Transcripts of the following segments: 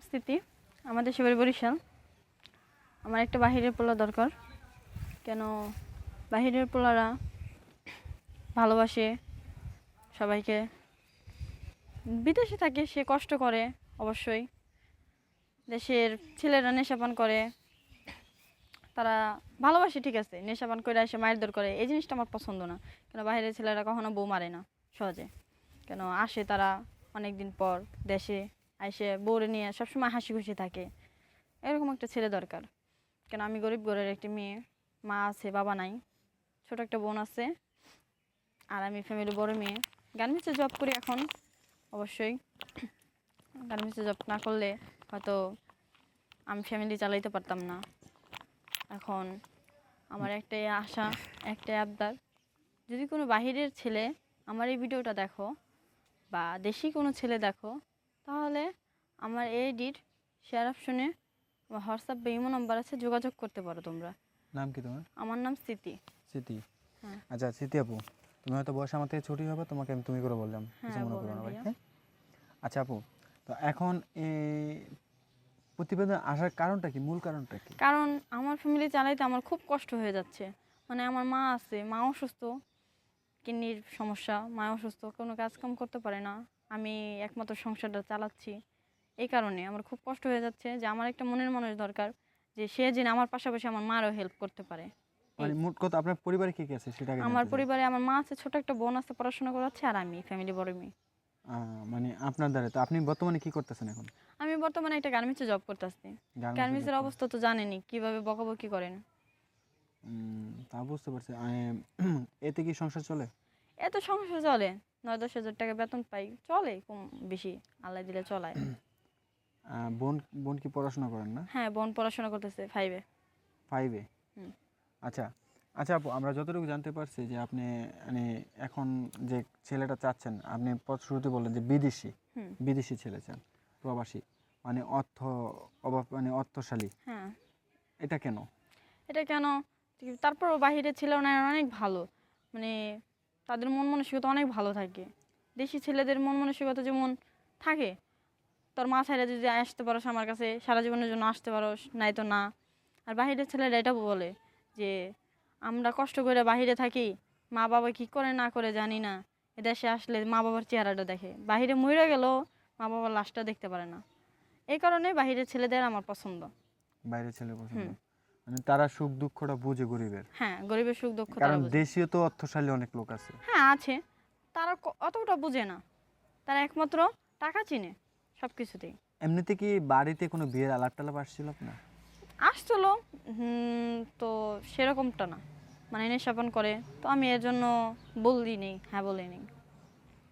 স্থিতি। আমাদের সেবারি বরিশাল। আমার একটা বাহিরের পোলা দরকার। কেন? বাহিরের পোলারা ভালোবাসে সবাইকে। বিদেশে থাকে, সে কষ্ট করে, অবশ্যই। দেশের ছেলেরা নেশাপান করে। তারা ভালোবাসে, ঠিক আছে। নেশাপান করে এসে মায়ের দর করে। এই জিনিসটা আমার পছন্দ না। কেন? বাইরের ছেলেরা কখনো বউ মারে না, সহজে। কেন? আসে তারা অনেক দিন পর দেশে। এসে বউরে নিয়ে সবসময় হাসি খুশি থাকে। এরকম একটা ছেলে দরকার। কেন আমি গরিব ঘরের একটি মেয়ে, মা আছে, বাবা নাই, ছোট একটা বোন আছে আর আমি ফ্যামিলি বড় মেয়ে। গার্মেন্টসে জব করি এখন, অবশ্যই। গার্মেন্টসে জব না করলে হয়তো আমি ফ্যামিলি চালাইতে পারতাম না। এখন আমার একটাই আশা, একটাই আবদার, যদি কোনো বাহিরের ছেলে আমার এই ভিডিওটা দেখো বা দেশি কোনো ছেলে দেখো তাহলে আমার এডির শেয়ার অপশনে হোয়াটসঅ্যাপ বা ইমো নাম্বার আছে যোগাযোগ করতে পারো তোমরা। নাম কি তোমার? আমার নাম স্মৃতি। স্মৃতি? হ্যাঁ। আচ্ছা স্মৃতি আপু তুমি হয়তো বয়স আমার থেকে ছোটই হবে তোমাকে আমি তুমি করে বললাম কিছু হ্যাঁ, মনে করো না ভাই হ্যাঁ? আচ্ছা আপু তো এখন এই প্রতিবেদন আসার কারণটা কি মূল কারণটা কি? কারণ আমার ফ্যামিলি চালাইতে আমার খুব কষ্ট হয়ে যাচ্ছে। মানে আমার মা আছে মা অসুস্থ কিডনির সমস্যা মা অসুস্থ কোনো কাজকাম করতে পারে না। আমি একমাত্র সংসারটা চালাচ্ছি। এই কারণে আমার খুব কষ্ট হয়ে যাচ্ছে যে আমার একটা মনের মানুষ দরকার যে সে যেন আমার পাশাপাশি আমার মারও হেল্প করতে পারে। মানে মোট কথা আপনার পরিবারে কি কি আছে সেটা আমার পরিবারে আমার মা আছে ছোট একটা বোন আছে পড়াশোনা করাচ্ছে আর আমি ফ্যামিলি বড় মেয়ে। মানে আপনার দ্বারা। তো আপনি বর্তমানে কি করতেছেন এখন? আমি বর্তমানে একটা গার্মেন্টসে জব করতেছি। গার্মেন্টসের অবস্থা তো জানেনি কীভাবে বকাবকি করেন। তা বুঝতে পারছি। এতে কি সংসার চলে? এত সমস্যা চলে। নয় দশ হাজার টাকা বেতন পাই। চলে কম বেশি। আল্লাহ দিলে চলায়। বোন বোন কি পড়াশোনা করেন না? হ্যাঁ বোন পড়াশোনা করতেছে ফাইভে ফাইভে আচ্ছা আচ্ছা আপু আমরা যতটুকু জানতে পারছি যে আপনি মানে এখন যে ছেলেটা চাচ্ছেন আপনি শুরুতে বললেন যে বিদেশি। হুম। বিদেশি ছেলে চান প্রবাসী। মানে অর্থ অভাব মানে অর্থশালী। হ্যাঁ। এটা কেন? এটা কেন? তারপরও বাহিরে ছিল না অনেক ভালো। মানে তাদের মন মানসিকতা অনেক ভালো থাকে। দেশি ছেলেদের মন মানসিকতা যেমন থাকে তোর মা ছাইরা যদি আসতে পারোস আমার কাছে সারা জীবনের জন্য আসতে পারো নাই তো না। আর বাহিরের ছেলেরা এটা বলে যে আমরা কষ্ট করে বাহিরে থাকি মা বাবা কি করে না করে জানি না। এদেশে আসলে মা বাবার চেহারাটা দেখে। বাহিরে মরে গেলেও মা বাবার লাশটা দেখতে পারে না। এই কারণে বাহিরের ছেলেদের আমার পছন্দ। বাইরের ছেলে পছন্দ। হুম। মানে তারা সুখ দুঃখটা বুঝে গরিবের। হ্যাঁ গরিবের সুখ দুঃখ তারা কারণ বোঝে। দেশীয় তো অর্থশালী অনেক লোক আছে। হ্যাঁ আছে। তারা ক- অতটা বুঝে না। তারা একমাত্র টাকা চিনে সব কিছুতেই এমনিতে কি বাড়িতে কোনো বিয়ের আলাপ টালাপ আসছিল আপনার? আসছিল হুম, তো সেরকমটা না। মানে নেশাপান করে। তো আমি এর জন্য বলি নেই হ্যাঁ বলি নেই।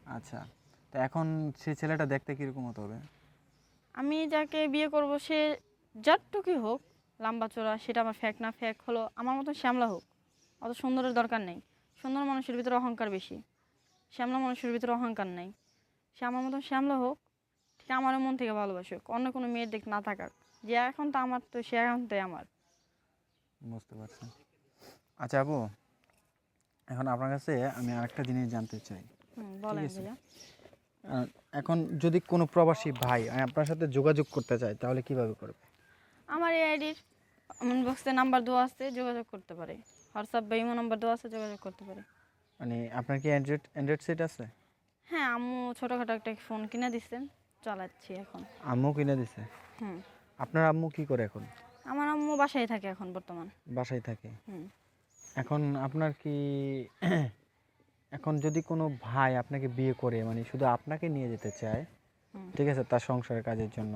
আচ্ছা তো এখন সেই ছেলেটা দেখতে কীরকম হতে হবে? আমি যাকে বিয়ে করব সে যারটুকুই হোক লম্বা চোরা সেটা আমার ফ্যাক না ফ্যাক হলো আমার মতন শ্যামলা হোক অত সুন্দরের দরকার নেই। সুন্দর মানুষের ভিতরে অহংকার বেশি শ্যামলা মানুষের ভিতরে অহংকার নেই। সে আমার মতন শ্যামলা হোক ঠিক আমার মন থেকে ভালোবাসুক অন্য কোনো মেয়ের দিক না থাকাক যে এখন তো আমার তো সে এখন তো আমার। বুঝতে পারছি। আচ্ছা আপু এখন আপনার কাছে আমি আরেকটা জিনিস জানতে চাই। বলেন এখন যদি কোনো প্রবাসী ভাই আপনার সাথে যোগাযোগ করতে চায় তাহলে কীভাবে করবে? আমার এই আইডির বক্সে নাম্বার দেওয়া আছে যোগাযোগ করতে পারে। হোয়াটসঅ্যাপ বা ইমো নাম্বার দেওয়া আছে যোগাযোগ করতে পারে। মানে আপনার কি অ্যান্ড্রয়েড অ্যান্ড্রয়েড সেট আছে? হ্যাঁ আম্মু ছোটোখাটো একটা ফোন কিনে দিচ্ছেন চালাচ্ছি এখন। আম্মু কিনে দিছে? হুম। আপনার আম্মু কি করে এখন? আমার আম্মু বাসায় থাকে এখন বর্তমান। বাসায় থাকে? হুম। এখন আপনার কি এখন যদি কোনো ভাই আপনাকে বিয়ে করে মানে শুধু আপনাকে নিয়ে যেতে চায় ঠিক আছে তার সংসারের কাজের জন্য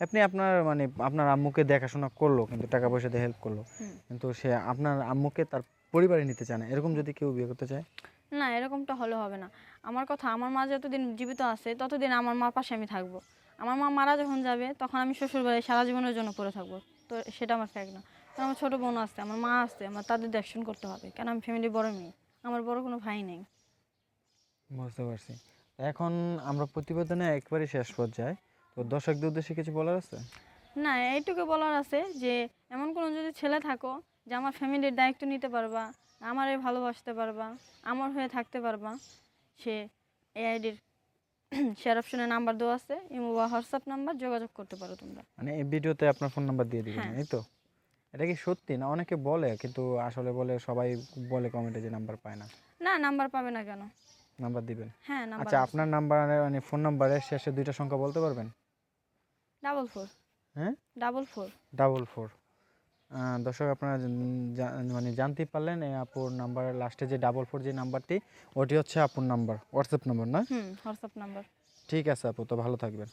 আপনি আপনার মানে আপনার আম্মুকে দেখাশোনা করল কিন্তু টাকা পয়সা দিয়ে হেল্প করল কিন্তু সে আপনার আম্মুকে তার পরিবারে নিতে চায় না। এরকম যদি কেউ বিয়ে করতে চায়? না এরকমটা হলে হবে না। আমার কথা আমার মা যতদিন জীবিত আছে ততদিন আমার মার পাশে আমি থাকব। আমার মা মারা যখন যাবে তখন আমি শ্বশুরবাড়ি সারা জীবনের জন্য পড়ে থাকব। তো সেটা আমার ফ্যাক না। কারণ আমার ছোটো বোন আছে আমার মা আছে আমার তাদের দেখশন করতে হবে। কেন? আমি ফ্যামিলি বড় মেয়ে। আমার বড় কোনো ভাই নেই। বুঝতে পারছি। এখন আমরা প্রতিবেদনে একবারই শেষ পর্যায়ে তো দর্শকদের উদ্দেশ্যে কিছু বলার আছে? না এইটুকু বলার আছে যে এমন কোনো যদি ছেলে থাকো যে আমার ফ্যামিলির দায়িত্ব নিতে পারবা আমারে ভালোবাসতে পারবা আমার হয়ে থাকতে পারবা সে এই আইডির শেয়ার অপশনে নাম্বার দেওয়া আছে ইমো বা হোয়াটসঅ্যাপ নাম্বার যোগাযোগ করতে পারো তোমরা। মানে এই ভিডিওতে আপনার ফোন নাম্বার দিয়ে দিবেন হ্যাঁ। এই তো? এটা কি সত্যি না অনেকে বলে কিন্তু আসলে বলে সবাই বলে কমেন্টে যে নাম্বার পায় না? না নাম্বার পাবে না কেন? নাম্বার দিবেন। হ্যাঁ নাম্বার আচ্ছা আপনার নাম্বার মানে ফোন নাম্বারের শেষে দুইটা সংখ্যা বলতে পারবেন? ডাবল ফোর হ্যাঁ? ডাবল ফোর ডাবল ফোর দর্শক আপনারা মানে জানতে পারলেন এই আপুর নাম্বার লাস্টে যে ডাবল ফোর যে নাম্বারটি ওটি হচ্ছে আপুর নাম্বার হোয়াটসঅ্যাপ নাম্বার না? হোয়াটসঅ্যাপ নাম্বার ঠিক আছে আপু তো ভালো থাকবেন।